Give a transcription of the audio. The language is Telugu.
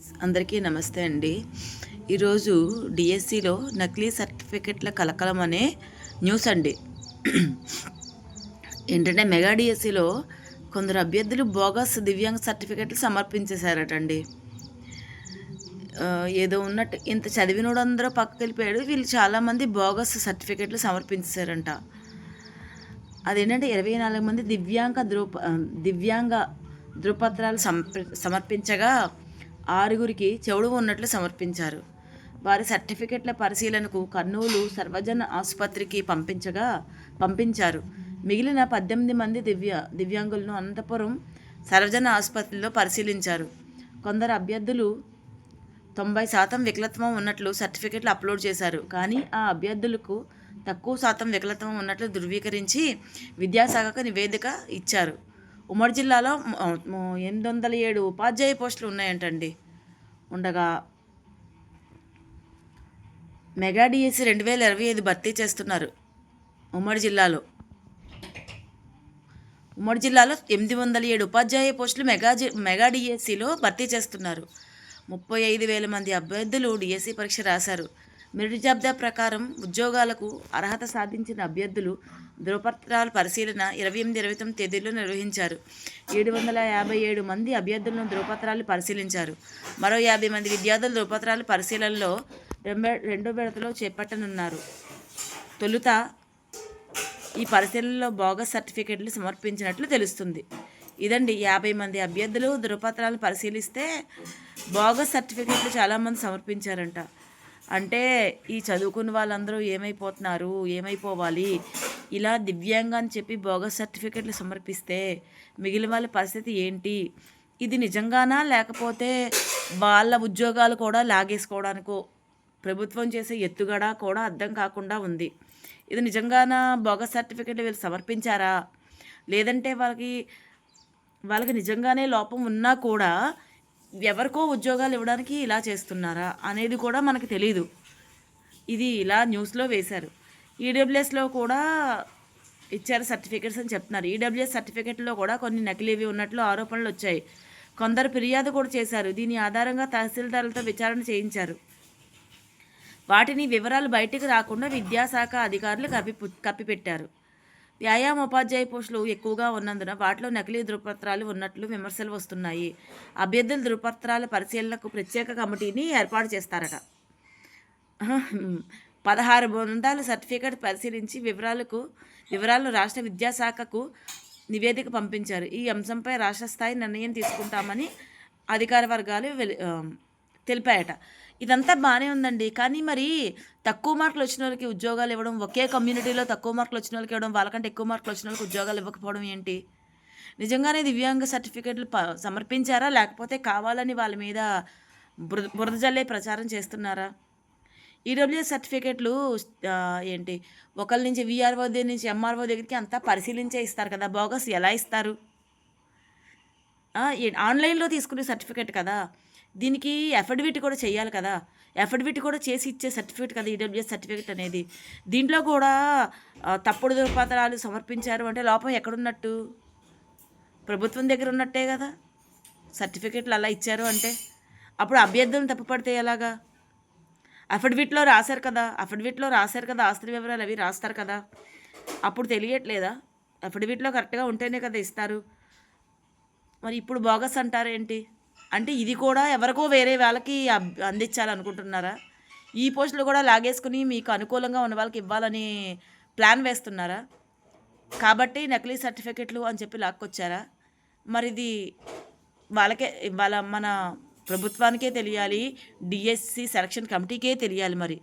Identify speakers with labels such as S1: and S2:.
S1: అందరికీ నమస్తే అండి. ఈరోజు డిఎస్సిలో నకిలీ సర్టిఫికెట్ల కలకలం అనే న్యూస్ అండి. ఏంటంటే మెగా డిఎస్సిలో కొందరు అభ్యర్థులు బోగస్ దివ్యాంగ సర్టిఫికెట్లు సమర్పించేశారటండి. అండి ఏదో ఉన్నట్టు ఇంత చదివినోడందరూ పక్కకి వెళ్ళిపోయాడు. వీళ్ళు చాలామంది బోగస్ సర్టిఫికెట్లు సమర్పించేశారంట. అదేంటంటే ఇరవై నాలుగు మంది దివ్యాంగ ధృవ దివ్యాంగ ధృవపత్రాలు సమర్ సమర్పించగా ఆరుగురికి చెవుడు ఉన్నట్లు సమర్పించారు. వారి సర్టిఫికెట్ల పరిశీలనకు కర్నూలు సర్వజన ఆసుపత్రికి పంపించగా పంపించారు. మిగిలిన పద్దెనిమిది మంది దివ్య దివ్యాంగులను అనంతపురం సర్వజన ఆసుపత్రిలో పరిశీలించారు. కొందరు అభ్యర్థులు తొంభై శాతం వికలత్వం ఉన్నట్లు సర్టిఫికెట్లు అప్లోడ్ చేశారు. కానీ ఆ అభ్యర్థులకు తక్కువ శాతం వికలత్వం ఉన్నట్లు ధృవీకరించి విద్యాశాఖకు నివేదిక ఇచ్చారు. ఉమ్మడి జిల్లాలో ఎనిమిది వందల ఏడు ఉపాధ్యాయ పోస్టులు ఉన్నాయంటండి. ఉండగా మెగా డిఎస్సి రెండు వేల ఇరవై ఐదు భర్తీ చేస్తున్నారు ఉమ్మడి జిల్లాలో. ఉమ్మడి జిల్లాలో ఎనిమిది వందల ఏడు ఉపాధ్యాయ పోస్టులు మెగా జి మెగా డిఎస్సిలో భర్తీ చేస్తున్నారు. ముప్పై ఐదు వేల మంది అభ్యర్థులు డిఎస్సి పరీక్ష రాశారు. మెరిట్ జాబితా ప్రకారం ఉద్యోగాలకు అర్హత సాధించిన అభ్యర్థులు ధృవపత్రాల పరిశీలన ఇరవై ఎనిమిది ఇరవై తొమ్మిది తేదీల్లో నిర్వహించారు. ఏడు వందల యాభై ఏడు మంది అభ్యర్థులను ధృవపత్రాలు పరిశీలించారు. మరో యాభై మంది విద్యార్థులు ధృవపత్రాల పరిశీలనలో రెండో రెండో విడతలో చేపట్టనున్నారు. తొలుత ఈ పరిశీలనలో బోగస్ సర్టిఫికెట్లు సమర్పించినట్లు తెలుస్తుంది. ఇదండి యాభై మంది అభ్యర్థులు ధృవపత్రాలు పరిశీలిస్తే బోగస్ సర్టిఫికెట్లు చాలామంది సమర్పించారంట. అంటే ఈ చదువుకున్న వాళ్ళందరూ ఏమైపోతున్నారు? ఏమైపోవాలి? ఇలా దివ్యాంగ అని చెప్పి బోగస్ సర్టిఫికెట్లు సమర్పిస్తే మిగిలిన వాళ్ళ పరిస్థితి ఏంటి? ఇది నిజంగానా? లేకపోతే వాళ్ళ ఉద్యోగాలు కూడా లాగేసుకోవడానికో ప్రభుత్వం చేసే ఎత్తుగడ కూడా అర్థం కాకుండా ఉంది. ఇది నిజంగానా? బోగస్ సర్టిఫికెట్లు వీళ్ళు సమర్పించారా? లేదంటే వాళ్ళకి వాళ్ళకి నిజంగానే లోపం ఉన్నా కూడా ఎవరికో ఉద్యోగాలు ఇవ్వడానికి ఇలా చేస్తున్నారా అనేది కూడా మనకు తెలియదు ఇది ఇలా న్యూస్లో వేశారు. ఈడబ్ల్యూఎస్లో కూడా ఇచ్చారు సర్టిఫికెట్స్ అని చెప్తున్నారు. ఈడబ్ల్యూఎస్ సర్టిఫికెట్లో కూడా కొన్ని నకిలీవి ఉన్నట్లు ఆరోపణలు వచ్చాయి. కొందరు ఫిర్యాదు కూడా చేశారు. దీని ఆధారంగా తహసీల్దారులతో విచారణ చేయించారు. వాటిని వివరాలు బయటికి రాకుండా విద్యాశాఖ అధికారులు కప్పి కప్పిపెట్టారు. వ్యాయామోపాధ్యాయ పోస్టులు ఎక్కువగా ఉన్నందున వాటిలో నకిలీ ధృవపత్రాలు ఉన్నట్లు విమర్శలు వస్తున్నాయి. అభ్యర్థుల ధృవపత్రాల పరిశీలనకు ప్రత్యేక కమిటీని ఏర్పాటు చేస్తారట. పదహారు బృందాల సర్టిఫికేట్ పరిశీలించి వివరాలకు వివరాలను రాష్ట్ర విద్యాశాఖకు నివేదిక పంపించారు. ఈ అంశంపై రాష్ట్ర స్థాయి నిర్ణయం తీసుకుంటామని అధికార వర్గాలు వెలి తెలిపాయట. ఇదంతా బాగానే ఉందండి. కానీ మరి తక్కువ మార్కులు వచ్చిన వాళ్ళకి ఉద్యోగాలు ఇవ్వడం ఒకే కమ్యూనిటీలో తక్కువ మార్కులు వచ్చిన వాళ్ళకి ఇవ్వడం వాళ్ళకంటే ఎక్కువ మార్కులు వచ్చిన వాళ్ళకి ఉద్యోగాలు ఇవ్వకపోవడం ఏంటి? నిజంగానే దివ్యాంగ సర్టిఫికేట్లు ప సమర్పించారా? లేకపోతే కావాలని వాళ్ళ మీద బురద బురద జల్లే ప్రచారం చేస్తున్నారా? ఈడబ్ల్యూఎస్ సర్టిఫికేట్లు ఏంటి? ఒకరి నుంచి విఆర్ఓ దగ్గర నుంచి ఎంఆర్ఓ దగ్గరికి అంతా పరిశీలించే ఇస్తారు కదా బోగస్ ఎలా ఇస్తారు? ఆన్లైన్లో తీసుకునే సర్టిఫికేట్ కదా. దీనికి అఫిడవిట్ కూడా చేయాలి కదా. అఫిడవిట్ కూడా చేసి ఇచ్చే సర్టిఫికేట్ కదా ఈడబ్ల్యూఎస్ సర్టిఫికేట్ అనేది. దీంట్లో కూడా తప్పుడు ధృవపత్రాలు సమర్పించారు అంటే లోపం ఎక్కడున్నట్టు? ప్రభుత్వం దగ్గర ఉన్నట్టే కదా. సర్టిఫికేట్లు అలా ఇచ్చారు అంటే. అప్పుడు అభ్యర్థులను తప్పుపడితే ఎలాగా? అఫిడవిట్లో రాశారు కదా అఫిడవిట్లో రాశారు కదా ఆస్తి వివరాలు అవి రాస్తారు కదా. అప్పుడు తెలియట్లేదా? అఫిడవిట్లో కరెక్ట్గా ఉంటేనే కదా ఇస్తారు. మరి ఇప్పుడు బోగస్ అంటారేంటి? అంటే ఇది కూడా ఎవరికో వేరే వాళ్ళకి అబ్- అందించాలనుకుంటున్నారా? ఈ పోస్టులు కూడా లాగేసుకుని మీకు అనుకూలంగా ఉన్న వాళ్ళకి ఇవ్వాలని ప్లాన్ వేస్తున్నారా? కాబట్టి నకిలీ సర్టిఫికెట్లు అని చెప్పి లాక్కొచ్చారా? మరి ఇది వాళ్ళకే వాళ్ళ మన ప్రభుత్వానికే తెలియాలి డిఎస్సి సెలక్షన్ కమిటీకే తెలియాలి మరి.